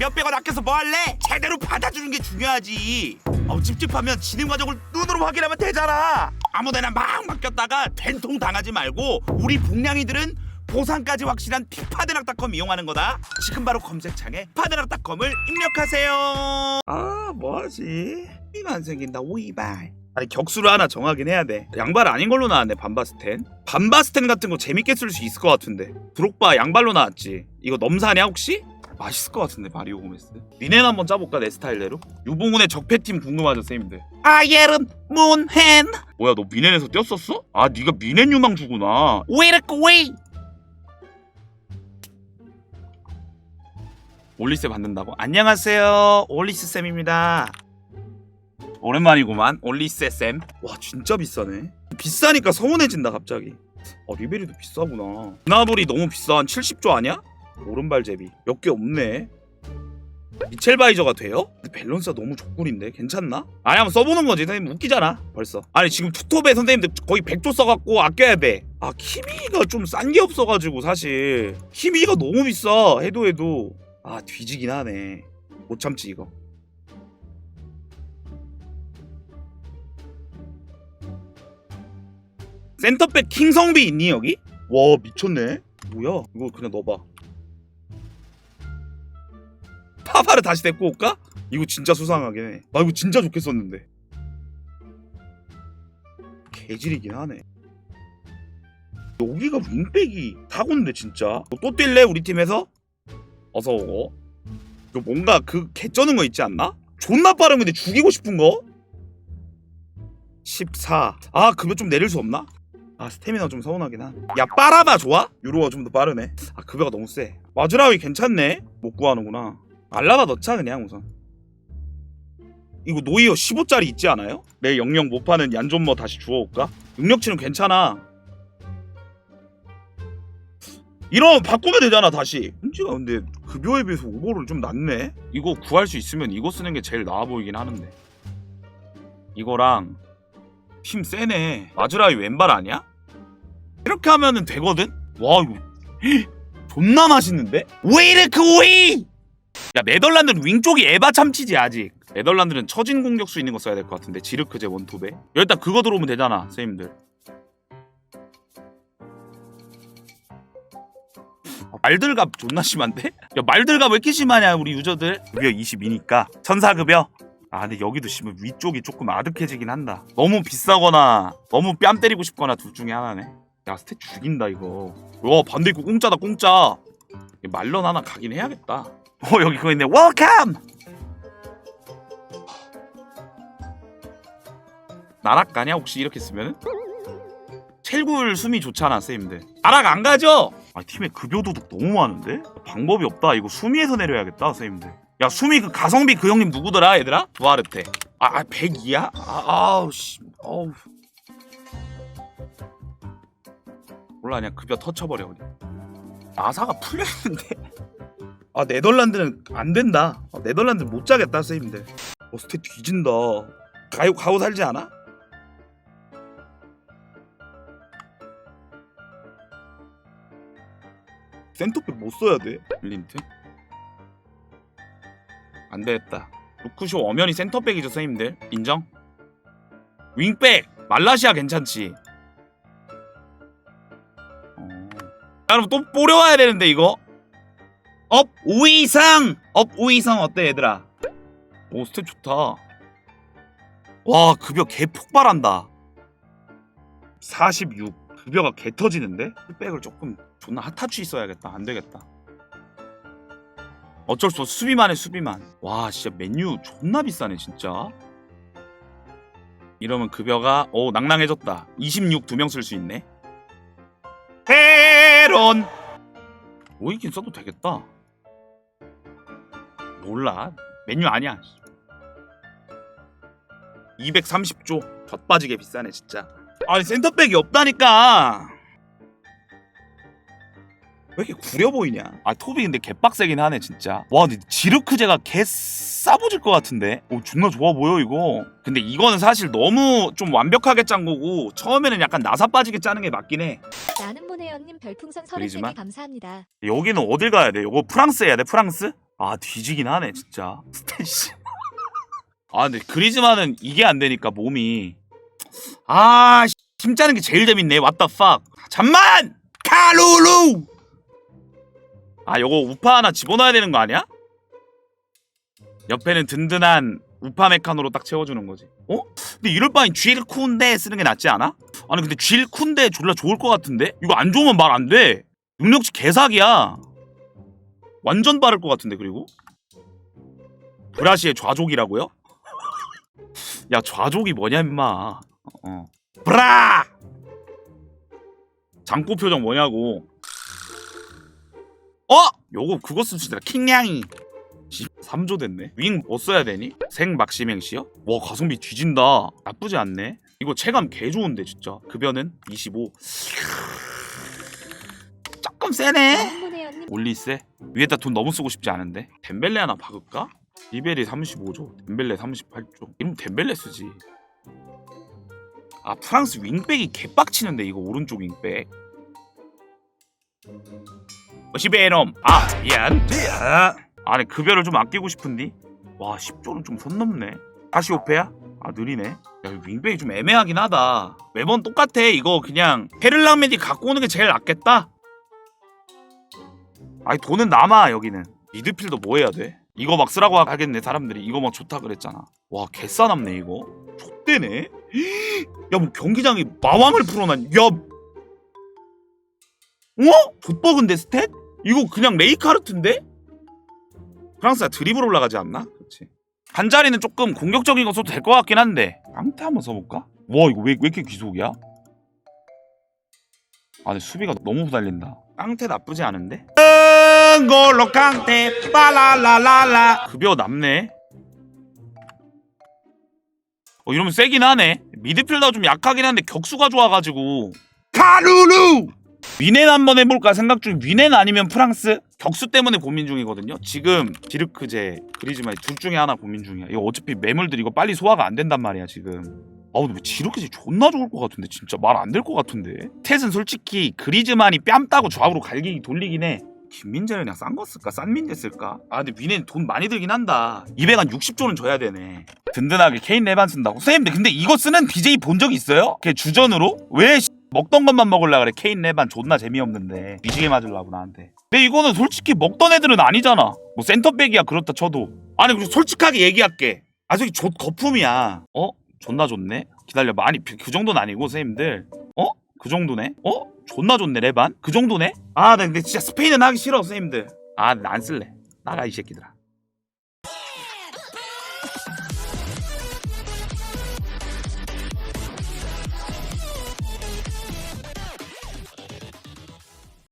몇백원 아껴서 뭐 할래? 제대로 받아주는 게 중요하지. 어, 찝찝하면 진행 과정을 눈으로 확인하면 되잖아. 아무데나 막 맡겼다가 된통 당하지 말고 우리 복량이들은 보상까지 확실한 틱파드락닷컴 이용하는 거다. 지금 바로 검색창에 파드락닷컴을 입력하세요. 아 뭐하지? 이가 안 생긴다 오이발. 아니 격수를 하나 정하긴 해야 돼. 양발 아닌 걸로 나왔네 반바스텐. 반바스텐 같은 거 재밌게 쓸 수 있을 것 같은데. 드록바 양발로 나왔지. 이거 넘사냐 혹시? 맛있을 것 같은데 마리오 고메스 니넨 한번 짜볼까 내 스타일대로 유봉훈의 적폐팀 궁금하죠 쌤들 아예름 문헨 뭐야 너 미넨에서 뛰었었어? 아 니가 미넨 유망주구나 왜 이렇게 왜 올리스 받는다고? 안녕하세요 올리스 쌤입니다 오랜만이구만 올리스 쌤. 와 진짜 비싸네. 비싸니까 서운해진다 갑자기. 어 리베리도 비싸구나. 나불이 너무 한 70조 아니야? 오른발 제비. 몇 개 없네. 미첼 바이저가 돼요? 근데 밸런스가 너무 족꿀인데? 괜찮나? 아니 한번 써보는 거지. 선생님 웃기잖아. 벌써. 아니 지금 투톱에 선생님들 거의 100조 써갖고 아껴야 돼아 키미가 좀 싼 게 없어가지고 사실. 키미가 너무 비싸. 해도 해도. 아 뒤지긴 하네. 못 참지 이거. 센터백 킹성비 있니 여기? 와 미쳤네. 뭐야? 이거 그냥 넣어봐 파파를 다시 데리고 올까? 이거 진짜 수상하긴 해 나 이거 진짜 좋겠었는데 개질이긴 하네 여기가 윙백이 타고인데 진짜 너또 뛸래 우리 팀에서? 어서 오고 이거 뭔가 그 개쩌는 거 있지 않나? 존나 빠른 건데 죽이고 싶은 거? 14. 아, 급여 좀 내릴 수 없나? 아, 스태미나 좀 서운하긴 한. 야, 빠라바 좋아? 유로가 좀 더 빠르네. 아, 급여가 너무 세. 마즈라위 괜찮네? 못 구하는구나. 알라바 넣자, 그냥 우선. 이거 노이어 15짜리 있지 않아요? 내 영영 못 파는 얀존머 다시 주워올까? 능력치는 괜찮아. 이러면 바꾸면 되잖아, 다시. 문제가 근데 급여에 비해서 오버를 좀 낮네? 이거 구할 수 있으면 이거 쓰는 게 제일 나아 보이긴 하는데. 이거랑 힘 세네. 마즈라이 왼발 아니야? 이렇게 하면은 되거든? 와 이거 헉, 존나 맛있는데? 왜 이렇게 왜? 야 네덜란드는 윙 쪽이 에바 참치지 아직. 네덜란드는 처진 공격수 있는 거 써야 될 것 같은데 지르크제 원톱에. 일단 그거 들어오면 되잖아 선생님들. 아, 말들갑 존나 심한데? 야 말들갑 왜 이렇게 심하냐 우리 유저들 급여 22니까 천사급여 아 근데 여기도 씨발 위쪽이 조금 아득해지긴 한다 너무 비싸거나 너무 뺨 때리고 싶거나 둘 중에 하나네 야 스탯 죽인다 이거 와 반대 있고 공짜다 공짜 말런 하나 가긴 해야겠다 어 여기 그거 있네 웰컴 나락 가냐 혹시 이렇게 쓰면은? 첼굴 숨이 좋잖아 쌤들 나락 안 가죠? 아 팀에 급여 도둑 너무 많은데? 방법이 없다 이거 수미에서 내려야겠다 쌤들 야 수미 그 가성비 그 형님 누구더라 얘들아? 두아르테 아, 아 102야? 아, 아우 씨 어우 몰라 그냥 급여 터쳐버려 그냥 아사가 풀려있는데 아 네덜란드는 안 된다 아, 네덜란드 못 짜겠다 쌤들 어 스탯 뒤진다 가요 가오 살지 않아? 센터백 못 써야 돼. 밀린트? 안 되겠다. 루크쇼 엄연히 센터백이죠, 선생님들. 인정? 윙백! 말라시아 괜찮지? 어. 야, 그럼 또 뽀려와야 되는데, 이거? 업 우이상! 업 우이상 어때, 얘들아? 오, 스텝 좋다. 와, 급여 개 폭발한다. 46. 급여가 개 터지는데? 백을 조금 존나 핫타치 있어야겠다. 안 되겠다. 어쩔 수 없어. 수비만 해, 수비만. 와, 진짜 메뉴 존나 비싸네, 진짜. 이러면 급여가 오 낭낭해졌다. 26 두 명 쓸 수 있네. 헤론. 오이긴 써도 되겠다. 몰라. 메뉴 아니야. 230조. 젖빠지게 비싸네, 진짜. 아니 센터백이 없다니까. 왜 이렇게 구려 보이냐? 아 톱이 근데 개빡세긴 하네 진짜. 와 근데 지르크제가 개 싸보질 것 같은데. 오 존나 좋아 보여 이거. 근데 이거는 사실 너무 좀 완벽하게 짠 거고 처음에는 약간 나사 빠지게 짜는 게 맞긴 해. 나는 모네연님 별풍선 그리지만? 33개 감사합니다. 여기는 어딜 가야 돼? 이거 프랑스 해야 돼 프랑스? 아 뒤지긴 하네 진짜. 스테이시 아 근데 그리즈만은 이게 안 되니까 몸이. 아 씨, 힘 짜는 게 제일 재밌네. The fuck? 잠만! 카루루! 아 요거 우파 하나 집어넣어야 되는 거 아니야? 옆에는 든든한 우파 메카노로 딱 채워주는 거지. 어? 근데 이럴 바엔 쥐일 쿤데 쓰는 게 낫지 않아? 아니 근데 쥐일 쿤데 졸라 좋을 것 같은데? 이거 안 좋으면 말 안 돼. 능력치 개사기야 완전 빠를 것 같은데 그리고? 브라시의 좌족이라고요? 야 좌족이 뭐냐 임마. 어. 브라! 장꼬 표정 뭐냐고. 어? 요거 그거 씁시다. 킹냥이. 3조 됐네. 윙 뭐 써야 되니? 생 막시맹시요? 와 가성비 뒤진다. 나쁘지 않네. 이거 체감 개 좋은데 진짜. 급여는 25 조금 세네 올리세? 위에다 돈 너무 쓰고 싶지 않은데? 덴벨레 하나 박을까? 리벨이 35조 덴벨레 38조. 이러면 덴벨레 쓰지. 아 프랑스 윙백이 개빡치는데 이거 오른쪽 윙백. 시베놈 아 미안 아, 아니 급여를 좀 아끼고 싶은디? 와 10조는 좀 선 넘네. 아시오페야? 아 느리네. 야이 윙백이 좀 애매하긴 하다. 매번 똑같아. 이거 그냥 페를랑메디 갖고 오는 게 제일 낫겠다 아니 돈은 남아 여기는 미드필더 뭐 해야 돼? 이거 막 쓰라고 하겠네 사람들이 이거 막 좋다 그랬잖아 와 개싸남네 이거 좆대네 야 뭐 경기장에 마왕을 풀어놨 야 어? 좆버근데 스탯? 이거 그냥 레이카르트인데? 프랑스가 드리블 올라가지 않나? 그렇지 한 자리는 조금 공격적인 거 써도 될 것 같긴 한데 깡태 한번 써볼까? 와 이거 왜, 왜 이렇게 귀속이야? 아 근데 수비가 너무 후달린다 깡태 나쁘지 않은데? 응골로 깡태. 빠라라라라. 급여 남네. 어 이러면 세긴 하네. 미드필더 좀 약하긴 한데 격수가 좋아가지고. 카루루! 위넨 한번 해볼까 생각 중. 위넨 아니면 프랑스? 격수 때문에 고민 중이거든요. 지금 디르크제 그리즈만 둘 중에 하나 고민 중이야. 이거 어차피 매물들 이거 빨리 소화가 안 된단 말이야 지금. 아우 근데 지르크제 존나 좋을 것 같은데 진짜. 말 안 될 것 같은데. 텟은 솔직히 그리즈만이 뺨 따고 좌우로 갈기기 돌리긴 해 김민재를 그냥 싼 거 쓸까? 싼 민재 쓸까? 아 근데 위넨 돈 많이 들긴 한다 200한 60조는 줘야 되네 든든하게 케인 레반 쓴다고 선생님 근데 이거 쓰는 BJ 본 적 있어요? 걔 주전으로? 왜 씨, 먹던 것만 먹을라 그래 케인 레반 존나 재미없는데 미지게 맞으려고 나한테 근데 이거는 솔직히 먹던 애들은 아니잖아 뭐 센터백이야 그렇다 쳐도 아니 그리고 솔직하게 얘기할게 아 저기 좆 거품이야 어? 존나 좋네 기다려봐 아니 그 정도는 아니고 선생님들 어? 그 정도네? 어? 존나 좋네 레반? 그 정도네? 아 나 근데 진짜 스페인은 하기 싫어 선생님들 아 나 안 쓸래 나가 이 새끼들아